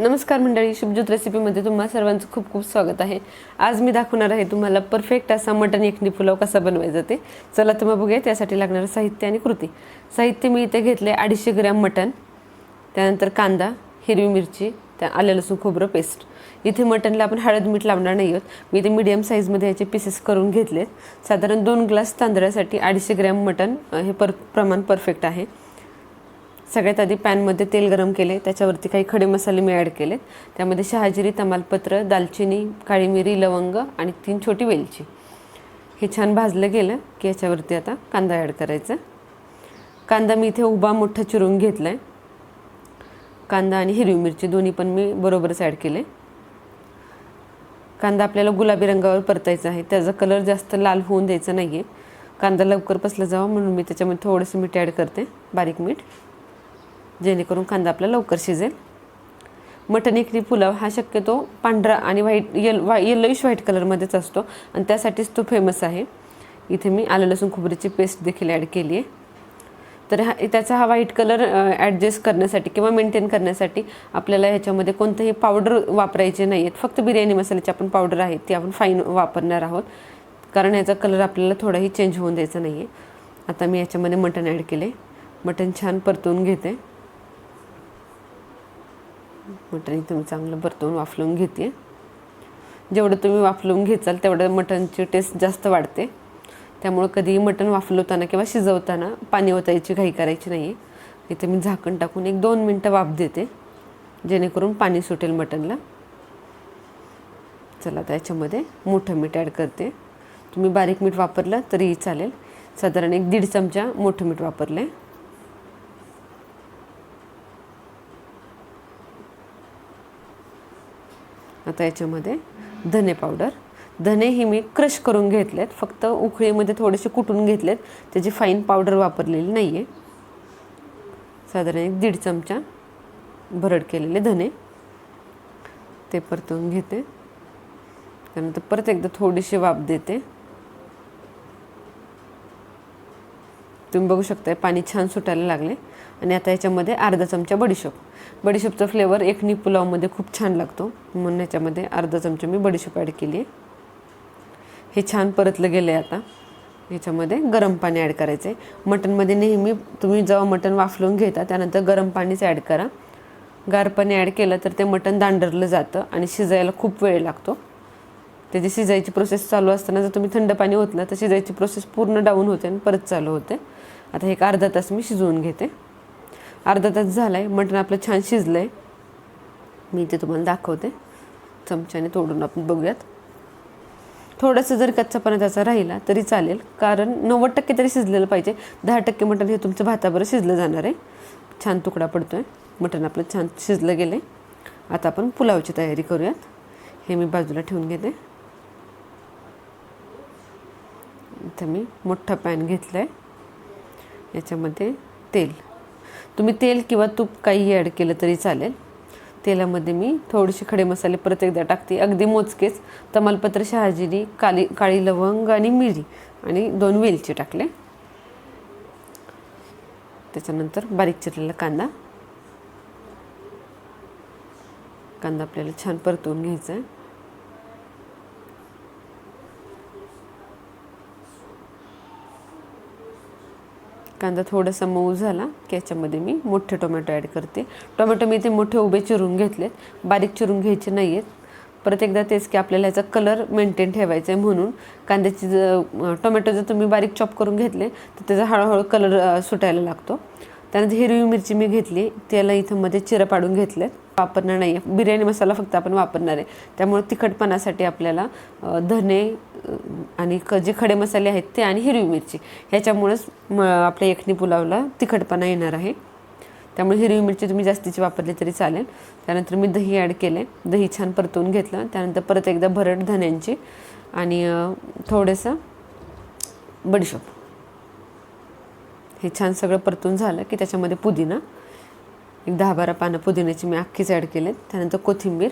नमस्कार मंडळी शुभज्योत रेसिपीमध्ये तुम्हा सर्वांचं खूप खूप स्वागत आहे. आज मी दाखवणार आहे तुम्हाला परफेक्ट असा मटन एकणी पुलाव कसा बनवायचा ते. चला तुम्ही बघूया त्यासाठी लागणारं साहित्य आणि कृती. साहित्य मी इथे घेतले अडीचशे ग्रॅम मटन त्यानंतर कांदा हिरवी मिरची त्या आलं लसूण खोबरं पेस्ट. इथे मटनला आपण हळद मीठ लावणार नाही आहोत. मी इथे मीडियम साईजमध्ये याचे पीसेस करून घेतले साधारण दोन ग्लास तांदळासाठी अडीचशे ग्रॅम मटन हे पर प्रमाण परफेक्ट आहे. सगळ्यात आधी पॅनमध्ये तेल गरम केले त्याच्यावरती काही खडे मसाले मी ॲड केले त्यामध्ये शहाजिरी तमालपत्र दालचिनी काळी मिरी लवंग आणि तीन छोटी वेलची. हे छान भाजलं गेलं की याच्यावरती आता कांदा ॲड करायचा. कांदा मी इथे उभा मोठा चिरून घेतला आहे कांदा आणि हिरवी मिरची दोन्ही पण मी बरोबरच ॲड केले. कांदा आपल्याला गुलाबी रंगावर परतायचा आहे. त्याचा कलर जास्त लाल होऊन द्यायचा नाही आहे कांदा लवकर पसला जावा म्हणून मी त्याच्यामध्ये थोडंसं मीठ ॲड करते. बारीक मीठ. जेणेकरून कांदा आपला लवकर शिजेल. मटण एकरी पुलाव हा शक्यतो पांढरा आणि व्हाईट येल व्हा येलोइश व्हाईट कलरमध्येच असतो. आणि त्यासाठीच तो फेमस आहे. इथे मी आलं लसूण खोबऱ्याची पेस्ट देखील ॲड केली आहे. तर हा त्याचा हा व्हाईट कलर ॲडजस्ट करण्यासाठी किंवा मेंटेन करण्यासाठी आपल्याला ह्याच्यामध्ये कोणतेही पावडर वापरायचे नाही आहेत फक्त बिर्याणी मसाल्याची आपण पावडर आहे ती आपण फाईन वापरणार आहोत. कारण ह्याचा कलर आपल्याला थोडाही चेंज होऊन द्यायचा नाही आहे आता मी याच्यामध्ये मटण ॲड केले मटण छान परतवून घेते. मटण तुम्ही चांगलं परतवून वाफलून घेते. जेवढं तुम्ही वाफलून घेचाल तेवढं मटणची टेस्ट जास्त वाढते. त्यामुळं कधीही मटण वाफलवताना किंवा शिजवताना पाणी ओतायची घाई करायची नाही. आहे इथे मी झाकण टाकून एक दोन मिनटं वाफ देते जेणेकरून पाणी सुटेल मटणला. चला त्याच्यामध्ये मोठं मीठ ॲड करते. तुम्ही बारीक मीठ वापरलं तरीही चालेल. साधारण एक दीड चमचा मोठं मीठ वापरलं आहे आता याच्यामध्ये धने पावडर धने ही मी क्रश करून घेतलेत. फक्त उकळीमध्ये थोडेसे कुटून घेतलेत. त्याची फाईन पावडर वापरलेली नाही आहे साधारण एक दीड चमचा भरड केलेले धने. ते परतून घेते. त्यानंतर परत एकदा थोडीशी वाफ देते. तुम्ही बघू शकताय पाणी छान सुटायला लागले. आणि आता याच्यामध्ये अर्धा चमचा बडीशोप. बडीशोपचा फ्लेवर एकनी पुलावमध्ये खूप छान लागतो. म्हणून याच्यामध्ये अर्धा चमचा मी बडीशोप ॲड केली आहे. हे छान परतलं गेलं आहे आता. ह्याच्यामध्ये गरम पाणी ॲड करायचं आहे मटनमध्ये नेहमी तुम्ही जेव्हा मटण वाफलून घेता त्यानंतर गरम पाणीच ॲड करा. गार पाणी ॲड केलं तर ते मटण दांडरलं जातं आणि शिजायला खूप वेळ लागतो. त्याची शिजायची प्रोसेस चालू असताना जर तुम्ही थंड पाणी ओतलं तर शिजायची प्रोसेस पूर्ण डाऊन होते आणि परत चालू होते. आता एक अर्धा तास मी शिजवून घेते. अर्धा तास झाला आहे मटण आपलं छान शिजलं आहे मी ते तुम्हाला दाखवते. चमच्याने तोडून आपण बघूयात. थोडंसं जर कच्चापणा त्याचा राहिला तरी चालेल कारण नव्वद टक्के तरी शिजलेलं पाहिजे. दहा टक्के मटण हे तुमचं भाताबरोबर शिजलं जाणार आहे. छान तुकडा पडतो आहे मटण आपलं छान शिजलं गेलं आहे आता आपण पुलावची तयारी करूयात. हे मी बाजूला ठेवून घेते. इथं मी मोठं पॅन घेतलं आहे याच्यामध्ये तेल. तुम्ही तेल किंवा तूप काही ॲड केलं तरी चालेल. तेलामध्ये मी थोडेसे खडे मसाले परत एकदा टाकते. अगदी मोजकेच. तमालपत्र शहाजिरी काली काळी लवंग आणि मिरी आणि दोन वेलची टाकले. त्याच्यानंतर बारीक चिरलेला कांदा. कांदा आपल्याला छान परतवून घ्यायचा आहे कांदा थोडासा मऊ झाला की याच्यामध्ये मी मोठे टोमॅटो ॲड करते. टोमॅटो मी इथे मोठे उभे चिरून घेतलेत बारीक चिरून घ्यायचे नाही आहेत परत एकदा तेच की आपल्याला याचा कलर मेंटेन ठेवायचा आहे म्हणून कांद्याची ज टोमॅटो जर तुम्ही बारीक चॉप करून घेतले तर त्याचा हळूहळू कलर सुटायला लागतो. त्यानंतर हिरवी मिरची मी घेतली त्याला इथं मध्ये चिरं पाडून घेतले वापरणार नाही आहे बिर्याणी मसाला फक्त आपण वापरणार आहे. त्यामुळे तिखटपणासाठी आपल्याला धने आणि क जे खडे मसाले आहेत ते आणि हिरवी मिरची. ह्याच्यामुळेच म आपल्या यखनी पुलावला तिखटपणा येणार आहे. त्यामुळे हिरवी मिरची तुम्ही जास्तीची वापरली तरी चालेल. त्यानंतर मी दही ॲड केले दही छान परतवून घेतलं. त्यानंतर परत एकदा भरड धन्यांची आणि थोडंसं बडीशोप. हे छान सगळं परतून झालं की त्याच्यामध्ये पुदिना. एक दहा बारा पानं पुदिन्याची मी अख्खीच ॲड केलेत. त्यानंतर कोथिंबीर.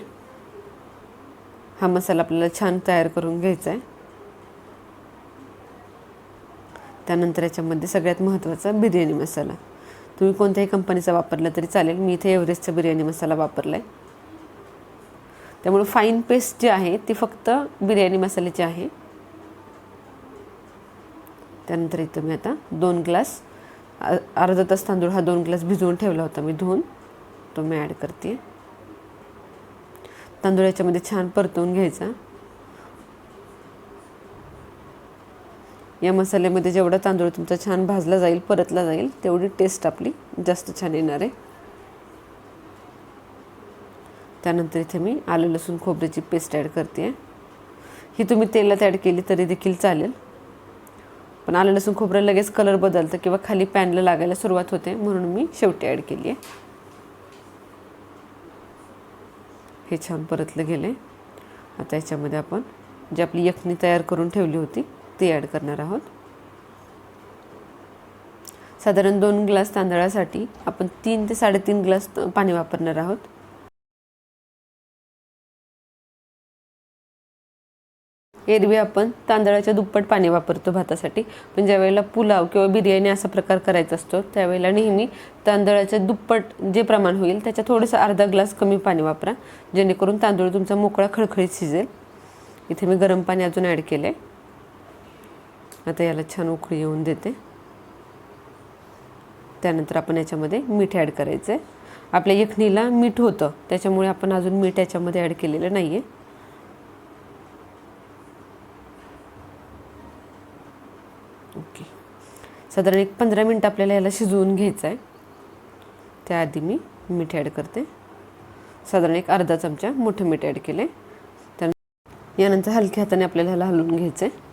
हा मसाला आपल्याला छान तयार करून घ्यायचा आहे त्यानंतर याच्यामध्ये सगळ्यात महत्त्वाचा बिर्याणी मसाला. तुम्ही कोणत्याही कंपनीचा वापरला तरी चालेल. मी इथे एव्हरेस्टचा बिर्याणी मसाला वापरला आहे त्यामुळे फाईन पेस्ट जी आहे ती फक्त बिर्याणी मसाल्याची आहे. त्यानंतर इथं मी आता दोन ग्लास अर्धा तास तांदूळ हा दोन ग्लास भिजवून ठेवला होता मी धुवून. तो मी ॲड करते. तांदूळ याच्यामध्ये छान परतवून घ्यायचा. या मसाल्यामध्ये जेवढा तांदूळ तुमचा छान भाजला जाईल परतला जाईल तेवढी टेस्ट आपली जास्त छान येणार आहे. त्यानंतर इथे मी आलं लसूण खोबऱ्याची पेस्ट ॲड करते. आहे ही तुम्ही तेलात ॲड केली तरी देखील चालेल. पण आलं लसूण खोबरं लगेच कलर बदलतं किंवा खाली पॅनला लागायला सुरुवात होते म्हणून मी शेवटी ॲड केली आहे हे छान परतलं गेले आता याच्यामध्ये आपण जी आपली यखनी तयार करून ठेवली होती ती ॲड करणार आहोत. साधारण दोन ग्लास तांदळासाठी आपण तीन ते साडेतीन ग्लास पाणी वापरणार आहोत. एरवी आपण तांदळाच्या दुप्पट पाणी वापरतो भातासाठी. पण ज्यावेळेला पुलाव किंवा बिर्याणी असा प्रकार करायचा असतो त्यावेळेला नेहमी तांदळाच्या दुप्पट जे प्रमाण होईल त्याच्या थोडंसं अर्धा ग्लास कमी पाणी वापरा. जेणेकरून तांदूळ तुमचा मोकळा खळखळीत शिजेल. इथे मी गरम पाणी अजून ॲड केलं आहे आता याला छान उकळी येऊन देते. त्यानंतर आपण याच्यामध्ये मीठ ॲड करायचं आहे आपल्या यखनीला मीठ होतं त्याच्यामुळे आपण अजून मीठ याच्यामध्ये ॲड केलेलं नाही आहे ओके. साधारण एक पंधरा मिनटं आपल्याला याला शिजवून घ्यायचं आहे त्याआधी मी मीठ ॲड करते. साधारण एक अर्धा चमचा मोठं मीठ ॲड केलं आहे त्यानंतर यानंतर हलक्या हाताने आपल्याला ह्याला हलवून घ्यायचं आहे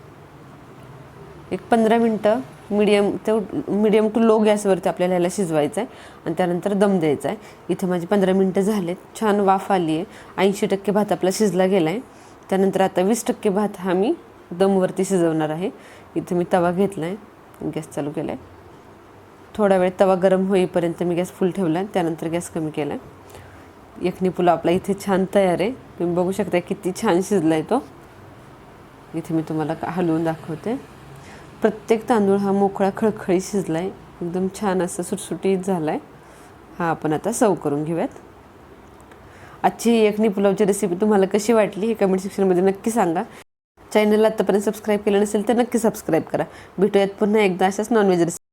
एक पंधरा मिनटं मीडियम ते मीडियम टू लो गॅसवरती आपल्याला ह्याला शिजवायचं आहे आणि त्यानंतर दम द्यायचा आहे इथे माझी पंधरा मिनटं झालेत. छान वाफ आली आहे ऐंशी टक्के भात आपला शिजला गेला आहे त्यानंतर आता वीस टक्के भात हा मी दमवरती शिजवणार आहे. इथे मी तवा घेतला आहे गॅस चालू केला आहे थोडा वेळ तवा गरम होईपर्यंत मी गॅस फुल ठेवला आहे त्यानंतर गॅस कमी केला आहे यखनी पुलाव आपला इथे छान तयार आहे. तुम्ही बघू शकता किती छान शिजला आहे तो. इथे मी तुम्हाला का- हलवून दाखवते. प्रत्येक तांदूळ हा मोकळा खळखळी शिजला आहे एकदम छान असं सुटसुटीत झाला आहे हा आपण आता सर्व करून घेऊयात. आजची यखनी पुलावची रेसिपी तुम्हाला कशी वाटली हे कमेंट सेक्शनमध्ये नक्की सांगा. चॅनलला आत्तापर्यंत सबस्क्राईब केलं नसेल तर नक्की सबस्क्राईब करा. भेटूयात पुन्हा एकदा अशाच नॉनव्हेज रेसिपी